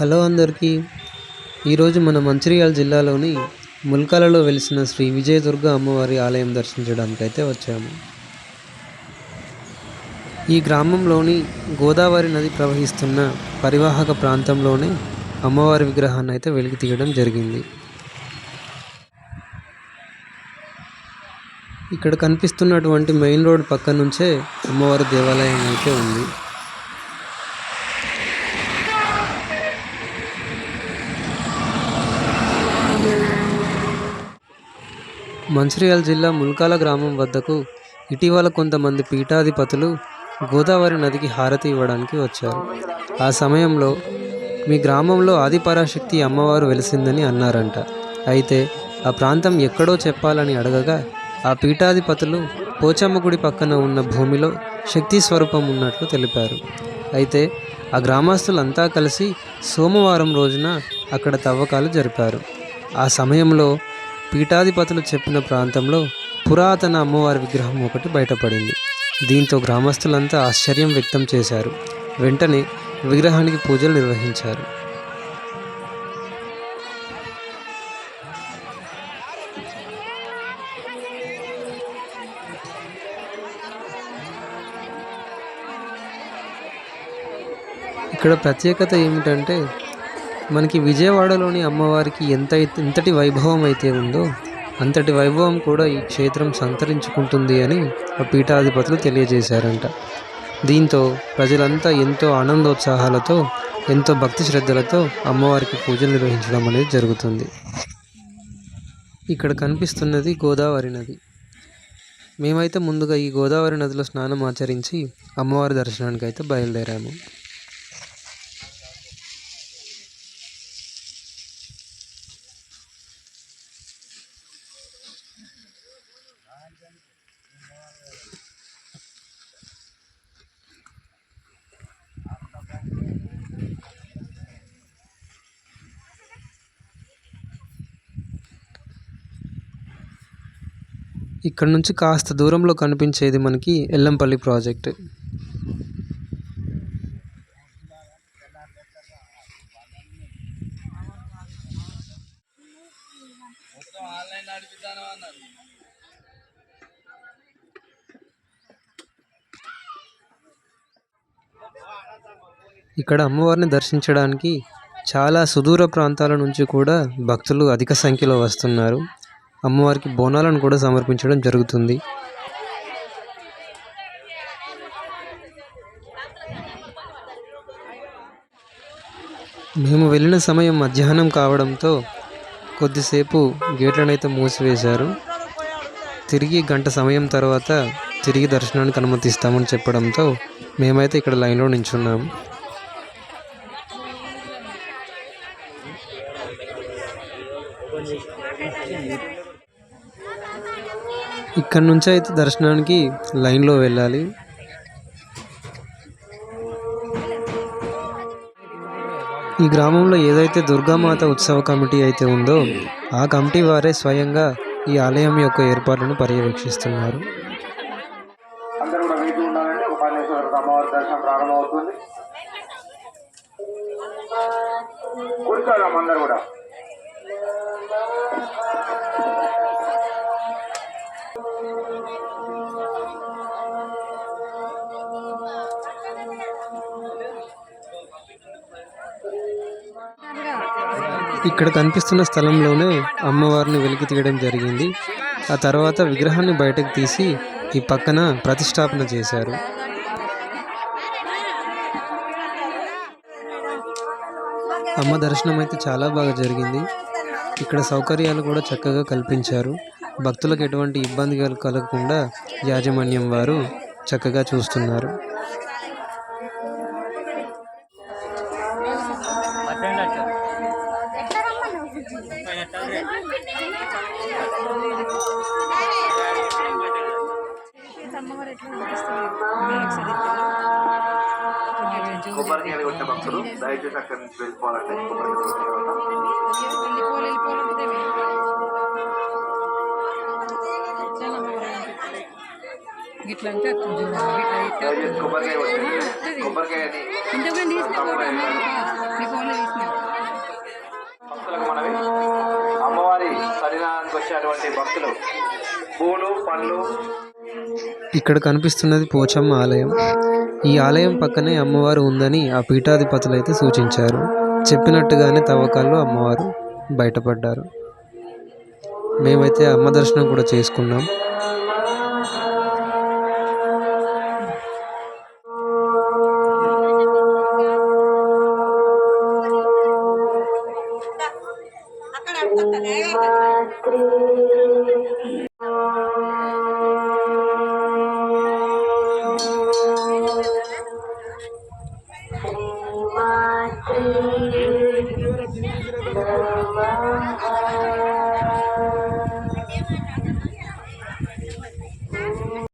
Hello అందరికీ. ఈరోజు మన మంచిర్యాల జిల్లాలోని ముల్కాలలో వెలిసిన శ్రీ విజయదుర్గ అమ్మవారి ఆలయం దర్శించడానికి అయితే వచ్చాము. ఈ గ్రామంలోని గోదావరి నది ప్రవహిస్తున్న పరివాహక ప్రాంతంలోనే అమ్మవారి విగ్రహాన్ని అయితే వెలికి తీయడం జరిగింది. ఇక్కడ కనిపిస్తున్నటువంటి మెయిన్ రోడ్ పక్క నుంచే అమ్మవారి దేవాలయం అయితే ఉంది. మంచిర్యాల జిల్లా ముల్కాల గ్రామం వద్దకు ఇటీవల కొంతమంది పీఠాధిపతులు గోదావరి నదికి హారతి ఇవ్వడానికి వచ్చారు. ఆ సమయంలో మీ గ్రామంలో ఆదిపరాశక్తి అమ్మవారు వెలిసిందని అన్నారంట. అయితే ఆ ప్రాంతం ఎక్కడో చెప్పాలని అడగగా ఆ పీఠాధిపతులు పోచమ్మ గుడి పక్కన ఉన్న భూమిలో శక్తి స్వరూపం ఉన్నట్లు తెలిపారు. అయితే ఆ గ్రామస్తులంతా కలిసి సోమవారం రోజున అక్కడ తవ్వకాలు జరిపారు. ఆ సమయంలో పీఠాధిపతులు చెప్పిన ప్రాంతంలో పురాతన అమ్మవారి విగ్రహం ఒకటి బయటపడింది. దీంతో గ్రామస్తులంతా ఆశ్చర్యం వ్యక్తం చేశారు. వెంటనే విగ్రహానికి పూజలు నిర్వహించారు. ఇక్కడ ప్రత్యేకత ఏమిటంటే మనకి విజయవాడలోని అమ్మవారికి ఎంత అయితే- ఎంతటి వైభవం అయితే ఉందో అంతటి వైభవం కూడా ఈ క్షేత్రం సంతరించుకుంటుంది అని ఆ పీఠాధిపతులు తెలియజేశారంట. దీంతో ప్రజలంతా ఎంతో ఆనందోత్సాహాలతో ఎంతో భక్తి శ్రద్ధలతో అమ్మవారికి పూజలు నిర్వహించడం అనేది జరుగుతుంది. ఇక్కడ కనిపిస్తున్నది గోదావరి నది. మేమైతే ముందుగా ఈ గోదావరి నదిలో స్నానం ఆచరించి అమ్మవారి దర్శనానికి అయితే బయలుదేరాము. ఇక్కడ నుంచి కాస్త దూరంలో కనిపించేది మనకి ఎల్లంపల్లి ప్రాజెక్ట్. ఇక్కడ అమ్మవారిని దర్శించడానికి చాలా సుదూర ప్రాంతాల నుంచి కూడా భక్తులు అధిక సంఖ్యలో వస్తున్నారు. అమ్మవారికి బోనాలను కూడా సమర్పించడం జరుగుతుంది. మేము వెళ్ళిన సమయం మధ్యాహ్నం కావడంతో కొద్దిసేపు గేట్లను అయితే మూసివేశారు. తిరిగి గంట సమయం తర్వాత తిరిగి దర్శనానికి అనుమతిస్తామని చెప్పడంతో మేమైతే ఇక్కడ లైన్లో నించున్నాము ఇక్కడ నుంచి అయితే దర్శనానికి లైన్లో వెళ్ళాలి. ఈ గ్రామంలో ఏదైతే దుర్గామాత ఉత్సవ కమిటీ అయితే ఉందో ఆ కమిటీ వారే స్వయంగా ఈ ఆలయం యొక్క ఏర్పాట్లను పర్యవేక్షిస్తున్నారు. అందరూ కూడా వేచి ఉండాలంటే ఉపాధేశ్వర అమ్మవారి దర్శనం ప్రారంభమవుతుంది. కూర్చోదాం అందరు కూడా. ఇక్కడ కనిపిస్తున్న స్థలంలోనే అమ్మవారిని వెలికి తీయడం జరిగింది. ఆ తర్వాత విగ్రహాన్ని బయటకు తీసి ఈ పక్కన ప్రతిష్టాపన చేశారు. అమ్మ దర్శనం అయితే చాలా బాగా జరిగింది. ఇక్కడ సౌకర్యాలు కూడా చక్కగా కల్పించారు. భక్తులకు ఎటువంటి ఇబ్బంది కలగకుండా యాజమాన్యం వారు చక్కగా చూస్తున్నారు. పుణ్యానికి వచ్చిన భక్తులు దయచేసి అక్కడి నుంచి వెళ్ళిపోవాలంటే కొబ్బరికాయ అమ్మవారి సన్నిధానానికి వచ్చేటువంటి భక్తులు పూలు పండ్లు ఇక్కడ కనిపిస్తున్నది పోచమ్మ ఆలయం. ఈ ఆలయం పక్కనే అమ్మవారు ఉందని ఆ పీఠాధిపతులైతే సూచించారు చెప్పినట్టుగానే తవ్వకాల్లో అమ్మవారు బయటపడ్డారు మేమైతే అమ్మ దర్శనం కూడా చేసుకున్నాం Om Shri